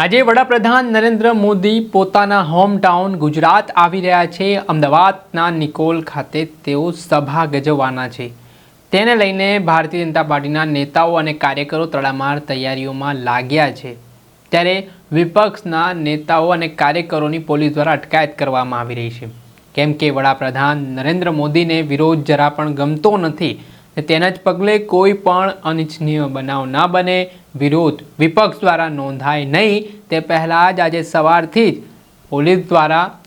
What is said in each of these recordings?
આજે વડાપ્રધાન નરેન્દ્ર મોદી પોતાના હોમટાઉન ગુજરાત આવી રહ્યા છે. અમદાવાદના નિકોલ ખાતે તેઓ સભા ગજવવાના છે. તેને લઈને ભારતીય જનતા પાર્ટીના નેતાઓ અને કાર્યકરો તડામાર તૈયારીઓમાં લાગ્યા છે. ત્યારે વિપક્ષના નેતાઓ અને કાર્યકરોની પોલીસ દ્વારા અટકાયત કરવામાં આવી રહી છે. કેમ કે વડાપ્રધાન નરેન્દ્ર મોદીને વિરોધ જરા પણ ગમતો નથી. તેના જ પગલે કોઈ પણ અનિચ્છનીય બનાવ ના બને, વિરોધ વિપક્ષ દ્વારા નોંધાય નહીં, તે પહેલાં જ આજે સવારથી જ પોલીસ દ્વારા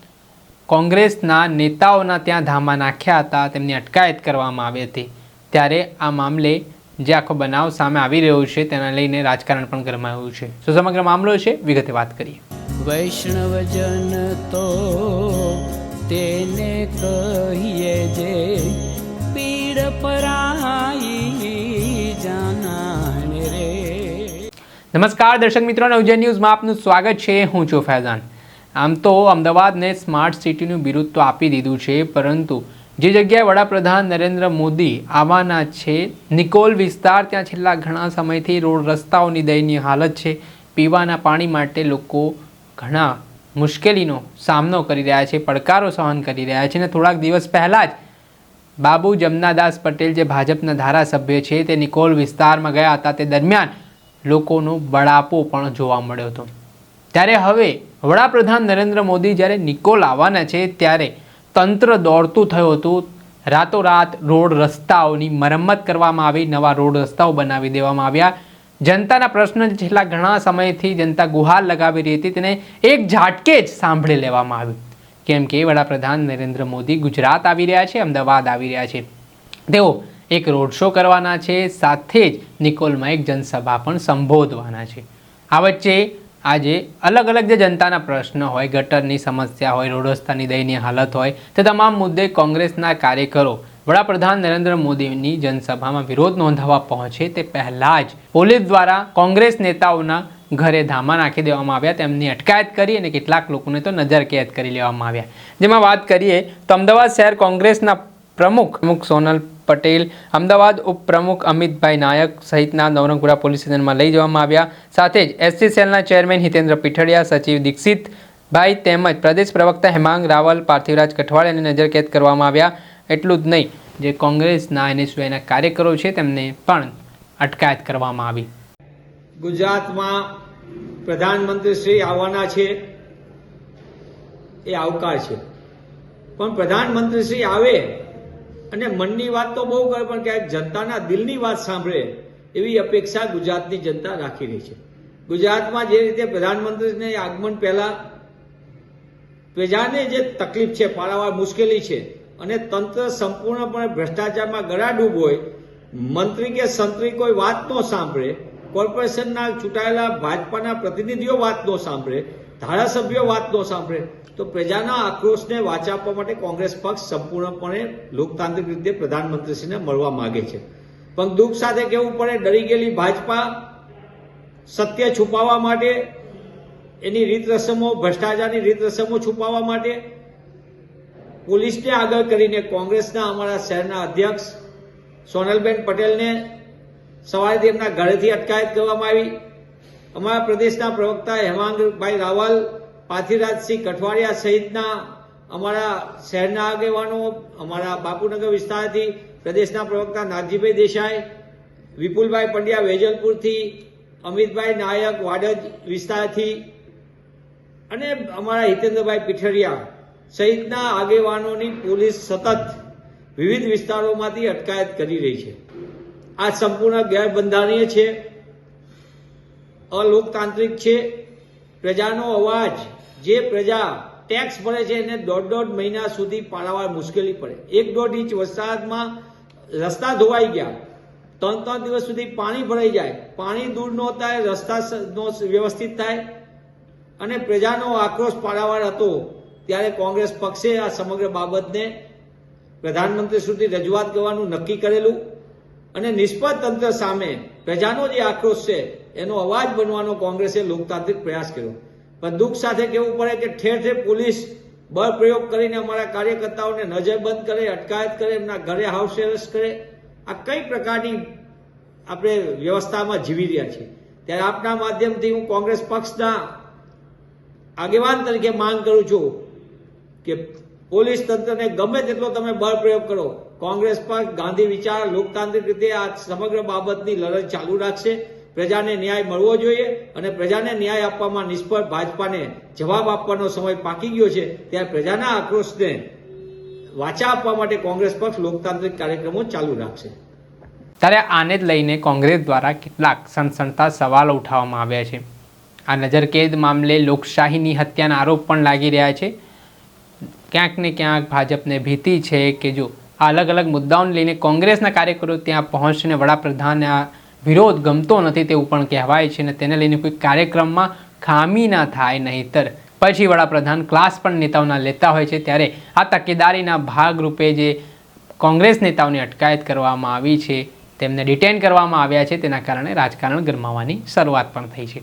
કોંગ્રેસના નેતાઓના ત્યાં ધામા નાખ્યા હતા, તેમની અટકાયત કરવામાં આવી હતી. ત્યારે આ મામલે જે આખો બનાવ સામે આવી રહ્યો છે, તેના લઈને રાજકારણ પણ ગરમાયું છે. શું સમગ્ર મામલો છે? વિગતે વાત કરીએ. વૈષ્ણવજન તો તેને કહીએ જે નમસ્કાર દર્શક મિત્રો, નવજન ન્યૂઝમાં આપનું સ્વાગત છે. હું છું ફૈઝાન. આમ તો અમદાવાદને સ્માર્ટ સિટીનું બિરુદ તો આપી દીધું છે, પરંતુ જે જગ્યાએ વડાપ્રધાન નરેન્દ્ર મોદી આવવાના છે, નિકોલ વિસ્તાર, ત્યાં છેલ્લા ઘણા સમયથી રોડ રસ્તાઓની દયનીય હાલત છે. પીવાના પાણી માટે લોકો ઘણા મુશ્કેલીનો સામનો કરી રહ્યા છે, પડકારો સહન કરી રહ્યા છે અને થોડાક દિવસ પહેલાં જ બાબુ જમનાદાસ પટેલ જે ભાજપના ધારાસભ્ય છે, તે નિકોલ વિસ્તારમાં ગયા હતા. તે દરમિયાન લોકોનો બળાપો પણ જોવા મળ્યો હતો. ત્યારે હવે વડાપ્રધાન નરેન્દ્ર મોદી જ્યારે નિકોલ આવવાના છે, ત્યારે તંત્ર દોડતું થયું હતું. રાતોરાત રોડ રસ્તાઓની મરમ્મત કરવામાં આવી, નવા રોડ રસ્તાઓ બનાવી દેવામાં આવ્યા. જનતાના પ્રશ્ન છેલ્લા ઘણા સમયથી જનતા ગુહાર લગાવી રહી હતી, તેને એક ઝાટકે જ સાંભળી લેવામાં આવ્યું. કેમ કે વડાપ્રધાન નરેન્દ્ર મોદી ગુજરાત આવી રહ્યા છે, અમદાવાદ આવી રહ્યા છે. તેઓ એક રોડ શો કરવાના છે, સાથે જ નિકોલમાં એક જનસભા પણ સંબોધવાના છે. આ વચ્ચે આજે અલગ અલગ જે જનતાના પ્રશ્ન હોય, ગટરની સમસ્યા હોય રોડ રસ્તાની દયનીય હાલત હોય, તે તમામ મુદ્દે કોંગ્રેસના કાર્યકરો વડાપ્રધાન નરેન્દ્ર મોદીની જનસભામાં વિરોધ નોંધાવવા પહોંચે તે પહેલાં જ પોલીસ દ્વારા કોંગ્રેસ નેતાઓના ઘરે ધામા નાખી દેવામાં આવ્યા, તેમની અટકાયત કરી અને કેટલાક લોકોને તો નજર કેદ કરી લેવામાં આવ્યા. જેમાં વાત કરીએ તો અમદાવાદ શહેર કોંગ્રેસના પ્રમુખ પ્રમુખ સોનલ પટેલ, અમદાવાદ ઉપપ્રમુખ અમિતભાઈ નાયક સહિતના નવરંગપુરા પોલીસ સ્ટેશનમાં લઈ જવામાં આવ્યા. સાથે જ એસસી સેલના ચેરમેન હિતેન્દ્ર પીઠડિયા, સચિવ દીક્ષિતભાઈ તેમજ પ્રદેશ પ્રવક્તા હેમાંગ રાવલ, પાર્થિવરાજ કઠવાડિયાને નજરકેદ કરવામાં આવ્યા. એટલું જ નહીં, જે કોંગ્રેસના એનએસયુઆઈના કાર્યકરો છે તેમને પણ અટકાયત કરવામાં આવી. ગુજરાતમાં પ્રધાનમંત્રી શ્રી આવવાના છે, એ આવકાર છે. પણ પ્રધાનમંત્રી શ્રી આવે અને મનની વાત તો બહુ કરે પણ ક્યાંક જનતાના દિલની વાત સાંભળે એવી અપેક્ષા ગુજરાતની જનતા રાખી રહી છે. ગુજરાતમાં જે રીતે પ્રધાનમંત્રીને આગમન પહેલા પ્રજાને જે તકલીફ છે પારાવાર મુશ્કેલી છે અને તંત્ર સંપૂર્ણપણે ભ્રષ્ટાચારમાં ગળાડૂબ હોય, મંત્રી કે સંત્રી કોઈ વાત ન સાંભળે કોર્પોરેશનના ચૂંટાયેલા ભાજપાના પ્રતિનિધિઓ વાત ન સાંભળે, ધારાસભ્યો વાત ન સાંભળે, તો પ્રજાના આક્રોશને વાચા આપવા માટે કોંગ્રેસ પક્ષ સંપૂર્ણપણે લોકતાંત્રિક રીતે પ્રધાનમંત્રીશ્રીને મળવા માંગે છે. પણ દુઃખ સાથે કહેવું પડે, ડરી ગયેલી ભાજપા સત્ય છુપાવવા માટે, એની રીત રસમો ભ્રષ્ટાચારની રીત રસમો છુપાવવા માટે પોલીસને આગળ કરીને કોંગ્રેસના અમારા શહેરના અધ્યક્ષ સોનલબેન પટેલને સવારેથી એમના ઘરેથી અટકાયત કરવામાં આવી. અમારા પ્રદેશના પ્રવક્તા હેમાંગભાઈ રાવલ પાર્થિવરાજસિંહ કઠવાડિયા સહિતના અમારા શહેરના આગેવાનો, અમારા બાપુનગર વિસ્તારથી પ્રદેશના પ્રવક્તા નાગજીભાઈ દેસાઈ, વિપુલભાઈ પંડ્યા વેજલપુરથી, અમિતભાઈ નાયક વાડજ વિસ્તારથી અને અમારા હિતેન્દ્રભાઈ પીઠરિયા સહિતના આગેવાનોની પોલીસ સતત વિવિધ વિસ્તારોમાંથી અટકાયત કરી રહી છે. આ સંપૂર્ણ ગેરબંધારણીય છે, અલોકતાંત્રિક છે. પ્રજાનો અવાજ, જે પ્રજા ટેક્સ ભરે છે એને દોઢ દોઢ મહિના સુધી પારાવાર મુશ્કેલી પડે. એક દોઢ ઇંચ વરસાદમાં રસ્તા ધોવાઈ ગયા. ત્રણ ત્રણ દિવસ સુધી પાણી ભરાઈ જાય. પાણી દૂર ન થાય, રસ્તા વ્યવસ્થિત થાય. અને પ્રજાનો આક્રોશ પારાવાર હતો, ત્યારે કોંગ્રેસ પક્ષે આ સમગ્ર બાબતને પ્રધાનમંત્રી સુધી રજૂઆત કરવાનું નક્કી કરેલું. અને નિષ્ફળ તંત્ર સામે પ્રજાનો જે આક્રોશ છે, એનો અવાજ બનવાનો કોંગ્રેસે લોકતાંત્રિક પ્રયાસ કર્યો. પણ દુઃખ સાથે કહેવું પડે કે ઠેર ઠેર પોલીસ બળ પ્રયોગ કરીને અમારા કાર્યકર્તાઓને નજરબંધ કરે, અટકાયત કરે, એમના ઘરે હાઉસ એરેસ્ટ કરે. આ કઈ પ્રકારની આપણે વ્યવસ્થામાં જીવી રહ્યા છીએ? ત્યારે આપના માધ્યમથી હું કોંગ્રેસ પક્ષના આગેવાન તરીકે માંગ કરું છું કે પોલીસ તંત્રને ગમે તેટલો તમે બળ પ્રયોગ કરો, કોંગ્રેસ પર ગાંધી વિચાર લોકતાંત્રિક રીતે આ સમગ્ર બાબતની લડત ચાલુ રાખશે. પ્રજાને ન્યાય મળવો જોઈએ અને પ્રજાને ન્યાય આપવામાં નિષ્ફળ ભાજપાને જવાબ આપવાનો સમય પાકી ગયો છે. ત્યારે પ્રજાના આક્રોશને વાચા આપવા માટે કોંગ્રેસ પક્ષ લોકતાંત્રિક કાર્યક્રમો ચાલુ રાખશે. ત્યારે આને જ લઈને કોંગ્રેસ દ્વારા કેટલાક સનસનતા સવાલો ઉઠાવવામાં આવ્યા છે. આ નજરકેદ મામલે લોકશાહીની હત્યાના આરોપ પણ લાગી રહ્યા છે. ક્યાંક ને ક્યાંક ભાજપને ભીતિ છે કે જો અલગ અલગ મુદ્દાઓને લઈને કોંગ્રેસના કાર્યકરો ત્યાં પહોંચીને વડાપ્રધાનને આ વિરોધ ગમતો નથી તેવું પણ કહેવાય છે અને તેને લઈને કોઈ કાર્યક્રમમાં ખામી ના થાય નહીંતર. પછી વડાપ્રધાન ક્લાસ પણ નેતાઓના લેતા હોય છે ત્યારે આ તકેદારીના ભાગરૂપે જે કોંગ્રેસ નેતાઓની અટકાયત કરવામાં આવી છે તેમને ડિટેન કરવામાં આવ્યા છે તેના કારણે રાજકારણ ગરમાવાની શરૂઆત પણ થઈ છે.